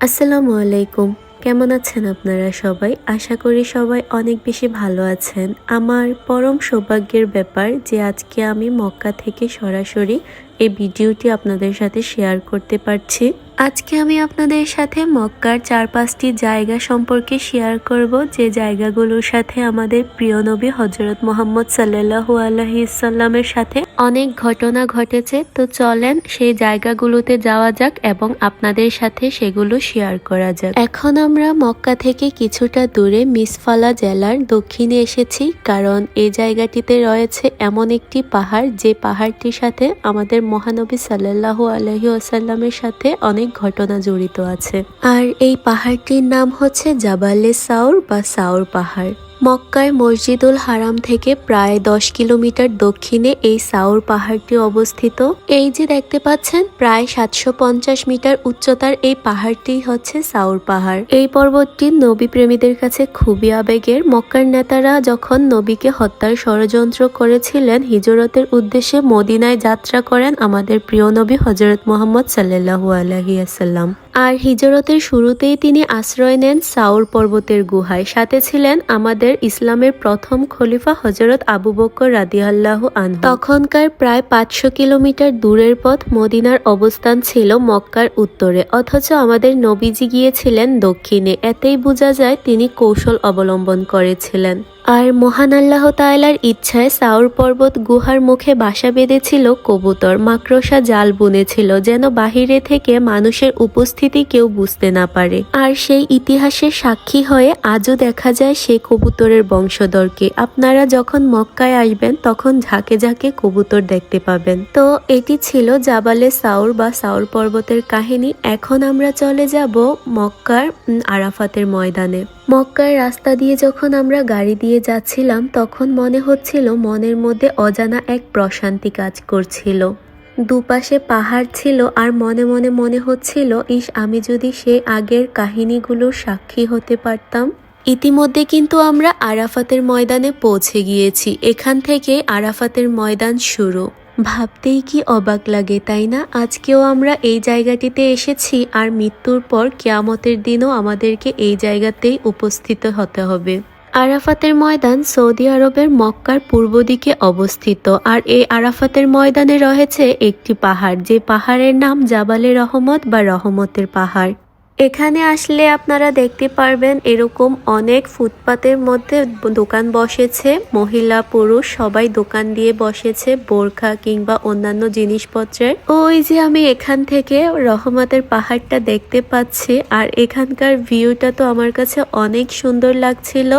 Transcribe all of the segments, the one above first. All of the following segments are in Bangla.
আসসালামু আলাইকুম। কেমন আছেন আপনারা সবাই? আশা করি সবাই অনেক বেশি ভালো আছেন। আমার পরম সৌভাগ্যের ব্যাপার যে আজকে আমি মক্কা থেকে সরাসরি এই ভিডিওটি আপনাদের সাথে শেয়ার করতে পারছি। আজকে আমি আপনাদের সাথে মক্কার চার পাঁচটি জায়গা সম্পর্কে শেয়ার করব। যে জায়গাগুলোর সাথে আমাদের প্রিয় নবী হজরত মোহাম্মদ সাল্লাহু আলহিসাল্লামের সাথে অনেক ঘটনা ঘটেছে। তো চলেন সেই জায়গাগুলোতে যাওয়া যাক এবং আপনাদের সাথে সেগুলো শেয়ার করা যাক। এখন আমরা মক্কা থেকে কিছুটা দূরে মিসফালা জেলার দক্ষিণে এসেছি, কারণ এই জায়গাটিতে রয়েছে এমন একটি পাহাড়, যে পাহাড়টির সাথে আমাদের মহানবী সাল্লাহু আলহি আসাল্লামের সাথে অনেক ঘটনা জড়িত আছে। আর এই পাহাড়টির নাম হচ্ছে জাবালে সাউর বা সাউর পাহাড়। মক্কায় মসজিদুল হারাম থেকে প্রায় দশ কিলোমিটার দক্ষিণে এই সাউর পাহাড়টি অবস্থিত। এই যে দেখতে পাচ্ছেন, প্রায় সাতশো পঞ্চাশ মিটার উচ্চতার এই পাহাড়টি হচ্ছে সাউর পাহাড়। এই পর্বতটি নবী প্রেমীদের কাছে খুবই আবেগের। মক্কার নেতারা যখন নবীকে হত্যার ষড়যন্ত্র করেছিলেন, হিজরতের উদ্দেশ্যে মদিনায় যাত্রা করেন আমাদের প্রিয় নবী হজরত মোহাম্মদ সাল্লাহু আলহিয়াসাল্লাম আর হিজরতের শুরুতেই তিনি আশ্রয় নেন সাউর পর্বতের গুহায়। সাথে ছিলেন আমাদের ইসলামের প্রথম খলিফা হজরত আবু বকর রাদিয়াল্লাহ আন তখনকার প্রায় পাঁচশো কিলোমিটার দূরের পথ মদিনার অবস্থান ছিল মক্কার উত্তরে। অথচ আমাদের নবীজি গিয়েছিলেন দক্ষিণে। এতেই বোঝা যায় তিনি কৌশল অবলম্বন করেছিলেন। আর মহান আল্লাহ তাআলার ইচ্ছায় সাউর পর্বত গুহার মুখে বাসা বেঁধেছিল কবুতর। মাকড়সা জাল বুনেছিল, যেন বাহিরে থেকে মানুষের উপস্থিতি কেউ বুঝতে না পারে। আর সেই ইতিহাসের সাক্ষী হয়ে আজও দেখা যায় সেই কবুতরের বংশধরকে। আপনারা যখন মক্কায় আসবেন, তখন ঝাঁকে ঝাঁকে কবুতর দেখতে পাবেন। তো এটি ছিল জাবালে সাউর বা সাউর পর্বতের কাহিনী। এখন আমরা চলে যাব মক্কার আরাফাতের ময়দানে। মক্কার রাস্তা দিয়ে যখন আমরা গাড়ি দিয়ে যাচ্ছিলাম, তখন মনে হচ্ছিল মনের মধ্যে অজানা এক প্রশান্তি কাজ করছিল। দুপাশে পাহাড় ছিল আর মনে মনে মনে হচ্ছিল, ইস, আমি যদি সে আগের কাহিনীগুলোর সাক্ষী হতে পারতাম? ইতিমধ্যে কিন্তু আমরা আরাফাতের ময়দানে পৌঁছে গিয়েছি। এখান থেকে আরাফাতের ময়দান শুরু। ভাবতেই কি অবাক লাগে, তাই না? আজকেও আমরা এই জায়গাটিতে এসেছি আর মৃত্যুর পর কেয়ামতের দিনও আমাদেরকে এই জায়গাতেই উপস্থিত হতে হবে। আরাফাতের ময়দান সৌদি আরবের মক্কার পূর্ব দিকে অবস্থিত, আর এই আরাফাতের ময়দানে রয়েছে একটি পাহাড়, যে পাহাড়ের নাম জাবালে রহমত বা রহমতের পাহাড়। এখানে আসলে আপনারা দেখতে পারবেন এরকম অনেক ফুটপাতের মধ্যে দোকান বসেছে, মহিলা, পুরুষ, সবাই দোকান দিয়ে বসেছে, বোরখা কিংবা অন্যান্য জিনিসপত্রের। ওই যে আমি এখান থেকে রহমতের পাহাড়টা দেখতে পাচ্ছি, আর এখানকার ভিউটা তো আমার কাছে অনেক সুন্দর লাগছিল।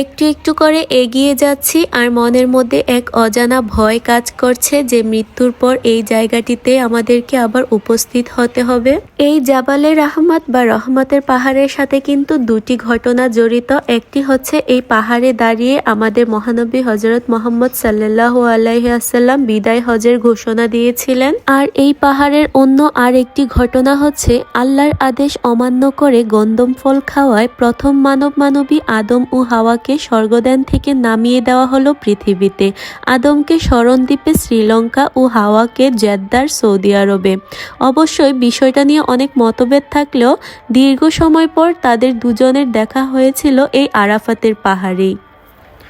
একটু একটু করে এগিয়ে যাচ্ছি আর মনের মধ্যে এক অজানা ভয় কাজ করছে যে মৃত্যুর পর এই জায়গাটিতে আমাদেরকে আবার উপস্থিত হতে হবে। এই জাবালে রহমত বা রহমতের পাহাড়ের সাথে কিন্তু দুটি ঘটনা জড়িত। একটি হচ্ছে এই পাহাড়ে দাঁড়িয়ে আমাদের মহানবী হজরত মোহাম্মদ সাল্লাহ আলাইসাল্লাম বিদায় হজের ঘোষণা দিয়েছিলেন। আর এই পাহাড়ের অন্য আর একটি ঘটনা হচ্ছে আল্লাহর আদেশ অমান্য করে গন্দম ফল খাওয়ায় প্রথম মানব মানবী আদম ও হাওয়াকে স্বর্গদান থেকে নামিয়ে দেওয়া হলো পৃথিবীতে। আদমকে স্মরণদ্বীপে শ্রীলঙ্কা ও হাওয়াকে জেদ্দার সৌদি আরবে। অবশ্যই বিষয়টা নিয়ে অনেক মতভেদ থাকলেও দীর্ঘ সময় পর তাদের দুজনের দেখা হয়েছিল এই আরাফাতের পাহাড়েই।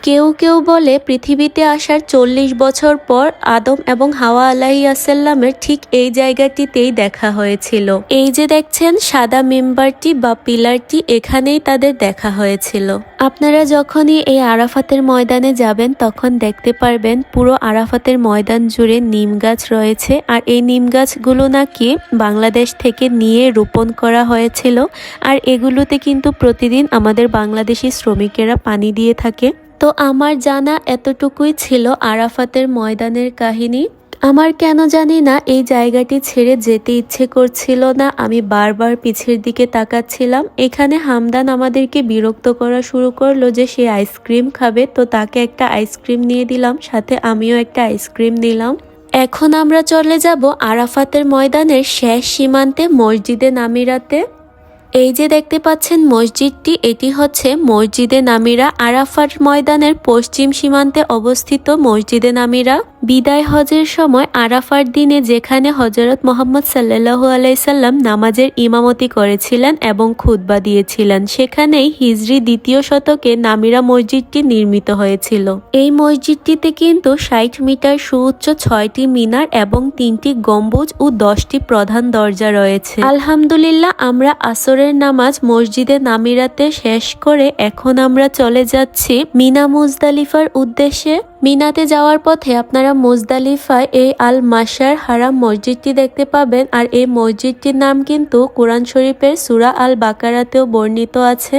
কেউ কেউ বলে পৃথিবীতে আসার চল্লিশ বছর পর আদম এবং হাওয়া আলাইসাল্লামের ঠিক এই জায়গাটিতেই দেখা হয়েছিল। এই যে দেখছেন, সাদা মেম্বারটি বা পিলারটি এখানেই তাদের দেখা হয়েছিল। আপনারা যখনই এই আরাফাতের ময়দানে যাবেন, তখন দেখতে পারবেন পুরো আরাফাতের ময়দান জুড়ে নিম গাছ রয়েছে। আর এই নিম গাছগুলো নাকি বাংলাদেশ থেকে নিয়ে রোপণ করা হয়েছিল। আর এগুলোতে কিন্তু প্রতিদিন আমাদের বাংলাদেশি শ্রমিকেরা পানি দিয়ে থাকে। তো আমার জানা এতটুকুই ছিল আরাফাতের ময়দানের কাহিনী। আমার কেন জানি না এই জায়গাটি ছেড়ে যেতে ইচ্ছে করছিল না, আমি বারবার পিছের দিকে তাকাচ্ছিলাম। এখানে হামদান আমাদেরকে বিরক্ত করা শুরু করল যে সে আইসক্রিম খাবে, তো তাকে একটা আইসক্রিম নিয়ে দিলাম, সাথে আমিও একটা আইসক্রিম নিলাম। এখন আমরা চলে যাব আরাফাতের ময়দানের শেষ সীমান্তে মসজিদে নামিরাতে। এই যে দেখতে পাচ্ছেন মসজিদটি, এটি হচ্ছে মসজিদে নামিরা আরাফার ময়দানের পশ্চিম সীমান্তে অবস্থিত মসজিদে নামিরা। বিদায় হজের সময় আরাফার দিনে যেখানে হজরত মোহাম্মদ সাল্লাল্লাহু আলাইসাল্লাম নামাজের ইমামতি করেছিলেন এবং খুতবা দিয়েছিলেন, সেখানেই হিজরি দ্বিতীয় শতকে নামিরা মসজিদটি নির্মিত হয়েছিল। এই মসজিদটিতে কিন্তু ষাট মিটার সুউচ্চ, ছয়টি মিনার এবং তিনটি গম্বুজ ও দশটি প্রধান দরজা রয়েছে। আলহামদুলিল্লাহ, আমরা আসরের নামাজ মসজিদে নামিরাতে শেষ করে এখন আমরা চলে যাচ্ছি মিনা মুজদালিফার উদ্দেশ্যে। মিনাতে যাওয়ার পথে আপনারা মুজদালিফায় এই আল মাসার হারাম মসজিদটি দেখতে পাবেন। আর এই মসজিদটির নাম কিন্তু কোরআন শরীফের সুরা আল বাকারাতেও বর্ণিত আছে।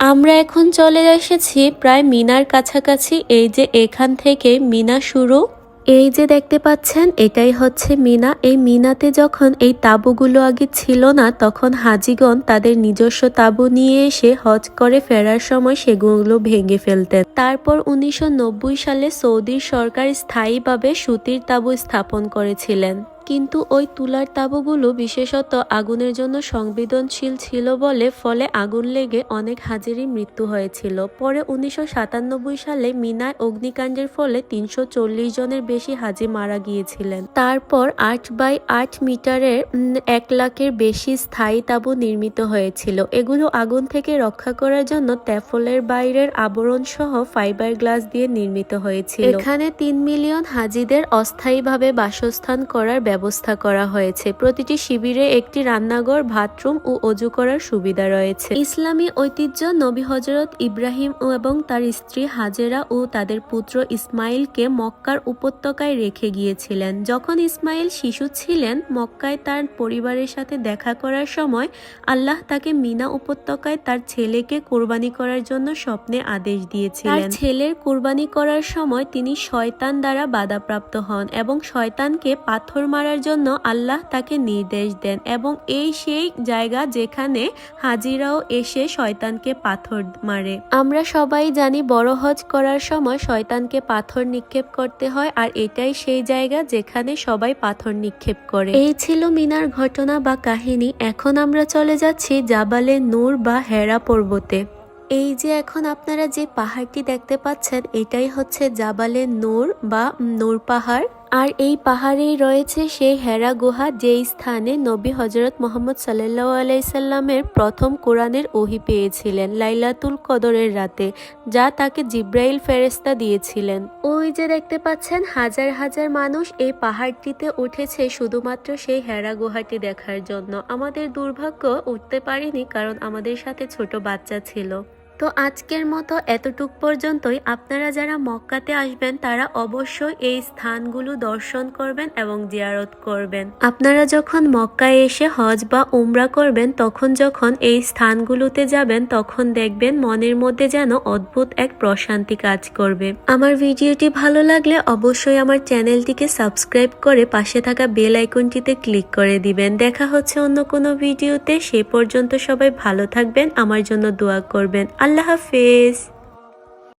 আমরা এখন চলে এসেছি প্রায় মিনার কাছাকাছি। এই যে এখান থেকে মিনা শুরু। এই যে দেখতে পাচ্ছেন, এটাই হচ্ছে মিনা। এই মিনাতে যখন এই তাঁবুগুলো আগে ছিল না, তখন হাজিগণ তাদের নিজস্ব তাঁবু নিয়ে এসে হজ করে ফেরার সময় সেগুলো ভেঙে ফেলতেন। তারপর উনিশশো নব্বই সালে সৌদির সরকার স্থায়ীভাবে সুতির তাঁবু স্থাপন করেছিলেন। কিন্তু ওই তুলার তাঁবুগুলো বিশেষত আগুনের জন্য সংবেদনশীল ছিল বলে ফলে আগুন লেগে অনেক হাজিরই মৃত্যু হয়েছিল। পরে উনিশশো সাতানব্বই সালে মিনায় অগ্নিকাণ্ডের ফলে তিনশো চল্লিশ জনের বেশি হাজি মারা গিয়েছিলেন। তারপর আট বাই আট মিটারের এক লাখের বেশি স্থায়ী তাঁবু নির্মিত হয়েছিল। এগুলো আগুন থেকে রক্ষা করার জন্য ট্যাফলের বাইরের আবরণ সহ ফাইবার গ্লাস দিয়ে নির্মিত হয়েছিল। এখানে তিন মিলিয়ন হাজিদের অস্থায়ীভাবে বাসস্থান করার ব্যবস্থা করা হয়েছে। প্রতিটি শিবিরে একটি রান্নাঘর, বাথরুম ও অজু করার সুবিধা রয়েছে। ইসলামী ঐতিহ্য, নবী হজরত ইব্রাহিম এবং তার স্ত্রী হাজেরা ও তাদের পুত্র ইসমাইলকে মক্কার উপত্যকায় রেখে গিয়েছিলেন। যখন ইসমাইল শিশু ছিলেন, মক্কায় তার পরিবারের সাথে দেখা করার সময় আল্লাহ তাকে মিনা উপত্যকায় তার ছেলেকে কোরবানি করার জন্য স্বপ্নে আদেশ দিয়েছিলেন। তার ছেলের কোরবানি করার সময় তিনি শয়তান দ্বারা বাধাপ্রাপ্ত হন এবং শয়তানকে পাথর মারার জন্য আল্লাহ তাকে নির্দেশ দেন এবং এই সেই জায়গা যেখানে হাজিরাও এসে শয়তানকে পাথর মারে। আমরা সবাই জানি বড় হজ করার সময় শয়তানকে পাথর নিক্ষেপ করতে হয় আর এটাই সেই জায়গা যেখানে সবাই পাথর নিক্ষেপ করে। এই ছিল মিনার ঘটনা বা কাহিনী। এখন আমরা চলে যাচ্ছি জাবালে নূর বা হেরা পর্বতে। এই যে এখন আপনারা যে পাহাড়টি দেখতে পাচ্ছেন, এটাই হচ্ছে জাবালে নূর বা নূর পাহাড়। আর এই পাহাড়েই রয়েছে সেই হেরা গুহা, যেই স্থানে নবী হজরত মোহাম্মদ সাল্লাহ আলাইসাল্লামের প্রথম কোরআনের ওহি পেয়েছিলেন লাইলাতুল কদরের রাতে, যা তাকে জিব্রাইল ফেরেস্তা দিয়েছিলেন। ওই যে দেখতে পাচ্ছেন, হাজার হাজার মানুষ এই পাহাড়টিতে উঠেছে শুধুমাত্র সেই হেরা গুহাটি দেখার জন্য। আমাদের দুর্ভাগ্য উঠতে পারিনি, কারণ আমাদের সাথে ছোট বাচ্চা ছিল। তো আজকের মতো এতটুক পর্যন্তই। আপনারা যারা মক্কাতে আসবেন, তারা অবশ্যই এই স্থানগুলো দর্শন করবেন এবং জিয়ারত করবেন। আপনারা যখন মক্কায় এসে হজ বা উমরা করবেন, তখন যখন এই স্থানগুলোতে যাবেন, তখন দেখবেন মনের মধ্যে যেন অদ্ভুত এক প্রশান্তি কাজ করবে। আমার ভিডিওটি ভালো লাগলে অবশ্যই আমার চ্যানেলটিকে সাবস্ক্রাইব করে পাশে থাকা বেল আইকনটিতে ক্লিক করে দিবেন। দেখা হচ্ছে অন্য কোনো ভিডিওতে। সে পর্যন্ত সবাই ভালো থাকবেন, আমার জন্য দোয়া করবেন। আল্লাহ হাফেজ।